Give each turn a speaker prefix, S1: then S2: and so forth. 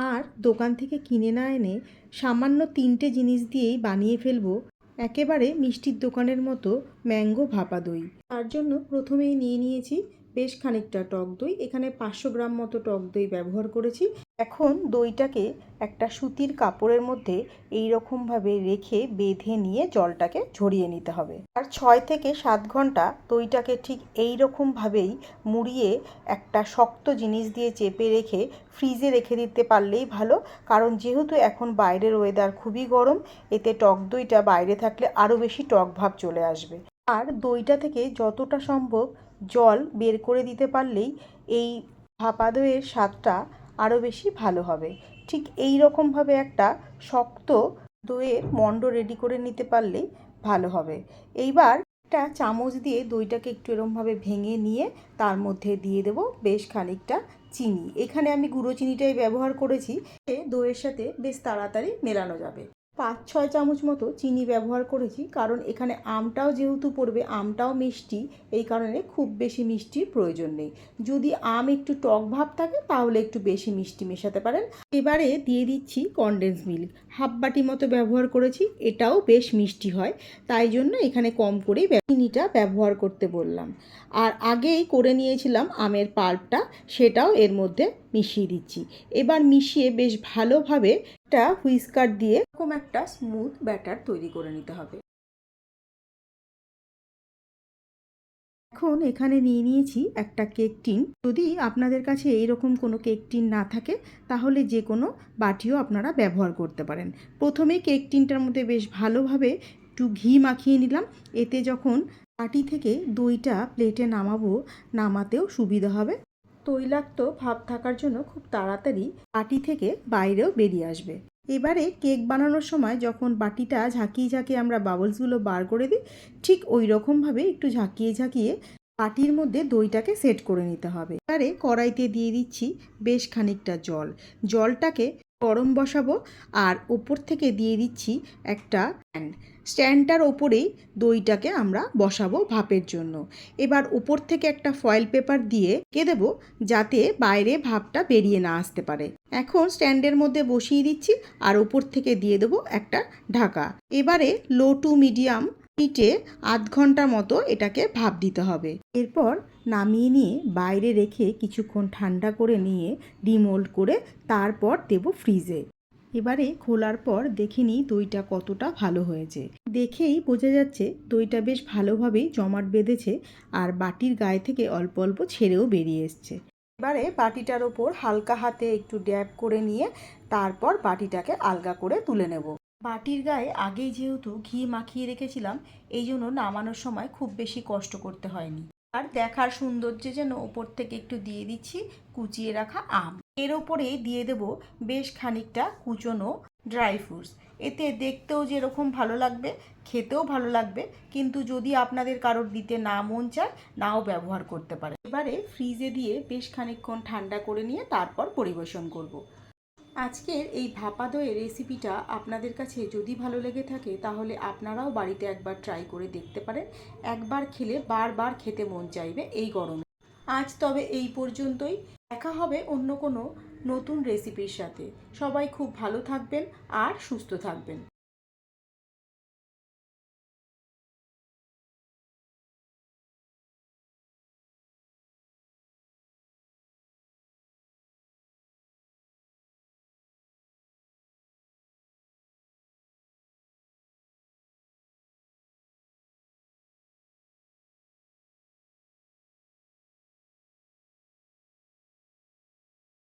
S1: আর দোকান থেকে কিনে না এনে সামান্য তিনটে জিনিস দিয়েই বানিয়ে ফেলব। একেবারে মিষ্টির দোকানের মতো ম্যাঙ্গো ভাপা দই। তার জন্য প্রথমেই নিয়ে নিয়েছি বেশ খানিকটা টক দই। এখানে পাঁচশো গ্রাম মতো টক দই ব্যবহার করেছি। এখন দইটাকে একটা সুতির কাপড়ের মধ্যে এই রকমভাবে রেখে বেঁধে নিয়ে জলটাকে ঝরিয়ে নিতে হবে। আর ছয় থেকে সাত ঘণ্টা দইটাকে ঠিক এই রকমভাবেই মুড়িয়ে একটা শক্ত জিনিস দিয়ে চেপে রেখে ফ্রিজে রেখে দিতে পারলেই ভালো। কারণ যেহেতু এখন বাইরের ওয়েদার খুবই গরম, এতে টক দইটা বাইরে থাকলে আরও বেশি টক ভাব চলে আসবে। আর দইটা থেকে যতটা সম্ভব জল বের করে দিতে পারলেই এই ভাপা দইয়ের স্বাদটা আরও বেশি ভালো হবে। ঠিক এই রকমভাবে একটা শক্ত দইয়ের মণ্ড রেডি করে নিতে পারলেই ভালো হবে। এইবার একটা চামচ দিয়ে দইটাকে একটু এরমভাবে ভেঙে নিয়ে তার মধ্যে দিয়ে দেব বেশ খানিকটা চিনি। এখানে আমি গুঁড়ো চিনিটাই ব্যবহার করেছি এ দইয়ের সাথে বেশ তাড়াতাড়ি মেলানো যাবে। পাঁচ ছয় চামচ মতো চিনি ব্যবহার করেছি, কারণ এখানে আমটাও যেহেতু পড়বে, আমটাও মিষ্টি, এই কারণে খুব বেশি মিষ্টির প্রয়োজন নেই। যদি আম একটু টক ভাব থাকে, তাহলে একটু বেশি মিষ্টি মেশাতে পারেন। এবারে দিয়ে দিচ্ছি কনডেন্স মিল্ক হাফ বাটি মতো ব্যবহার করেছি, এটাও বেশ মিষ্টি হয়, তাই জন্য এখানে কম করেই চিনিটা ব্যবহার করতে বললাম। আর আগেই করে নিয়েছিলাম আমের পাল্পটা, সেটাও এর মধ্যে মিশিয়ে দিচ্ছি। এবার মিশিয়ে বেশ ভালোভাবে একটা হুইস্কার দিয়ে এরকম একটা স্মুথ ব্যাটার তৈরি করে নিতে হবে। এখন এখানে নিয়ে নিয়েছি একটা কেক টিন যদি আপনাদের কাছে এইরকম কোনো কেক টিন না থাকে, তাহলে যে কোনো বাটিও আপনারা ব্যবহার করতে পারেন। প্রথমে কেক টিনটার মধ্যে বেশ ভালোভাবে একটু ঘি মাখিয়ে নিলাম। এতে যখন বাটি থেকে দইটা প্লেটে নামাবো, নামাতেও সুবিধা হবে। তৈলাক্ত ভাব থাকার জন্য খুব তাড়াতাড়ি বাটি থেকে বাইরেও বেরিয়ে আসবে। এবারে কেক বানানোর সময় যখন বাটিটা ঝাঁকিয়ে ঝাঁকিয়ে আমরা বাবলসগুলো বার করে দিই, ঠিক ওই রকমভাবে একটু ঝাঁকিয়ে ঝাঁকিয়ে বাটির মধ্যে দইটাকে সেট করে নিতে হবে। এবারে কড়াইতে দিয়ে দিচ্ছি বেশ খানিকটা জল। জলটাকে গরম বসাবো আর ওপর থেকে দিয়ে দিচ্ছি একটা স্ট্যান্ড। স্ট্যান্ডটার ওপরেই দইটাকে আমরা বসাবো ভাপের জন্য। এবার ওপর থেকে একটা ফয়েল পেপার দিয়ে কে দেবো যাতে বাইরে ভাপটা বেরিয়ে না আসতে পারে। এখন স্ট্যান্ডের মধ্যে বসিয়ে দিচ্ছি আর ওপর থেকে দিয়ে দেবো একটা ঢাকা। এবারে লো টু মিডিয়াম হিটে আধ ঘণ্টার মতো এটাকে ভাপ দিতে হবে। এরপর নামিয়ে নিয়ে বাইরে রেখে কিছুক্ষণ ঠান্ডা করে নিয়ে ডিমোল্ড করে তারপর দেব ফ্রিজে। এবারে খোলার পর দেখে নিই দইটা কতটা ভালো হয়েছে। দেখেই বোঝা যাচ্ছে দইটা বেশ ভালোভাবেই জমাট বেঁধেছে আর বাটির গায়ে থেকে অল্প অল্প ছেড়েও বেরিয়ে এসছে। এবারে বাটিটার ওপর হালকা হাতে একটু ড্যাব করে নিয়ে তারপর বাটিটাকে আলগা করে তুলে নেব। বাটির গায়ে আগেই যেহেতু ঘি মাখিয়ে রেখেছিলাম, এই জন্য নামানোর সময় খুব বেশি কষ্ট করতে হয়নি। আর দেখার সৌন্দর্যের যেন ওপর থেকে একটু দিয়ে দিচ্ছি কুচিয়ে রাখা আম। এর ওপরে দিয়ে দেব বেশ খানিকটা কুচনো ড্রাই ফ্রুটস। এতে দেখতেও যেরকম ভালো লাগবে, খেতেও ভালো লাগবে, কিন্তু যদি আপনাদের কারোর দিতে না মন চায়, নাও ব্যবহার করতে পারে। এবারে ফ্রিজে দিয়ে বেশ খানিকক্ষণ ঠান্ডা করে নিয়ে তারপর পরিবেশন করব। আজকের এই ভাপা দইয়ের রেসিপিটা আপনাদের কাছে যদি ভালো লেগে থাকে, তাহলে আপনারাও বাড়িতে একবার ট্রাই করে দেখতে পারেন। একবার খেলে বারবার খেতে মন চাইবে এই গরমে। আজ তবে এই পর্যন্তই। দেখা হবে অন্য কোনো নতুন রেসিপির সাথে। সবাই খুব ভালো থাকবেন আর সুস্থ থাকবেন।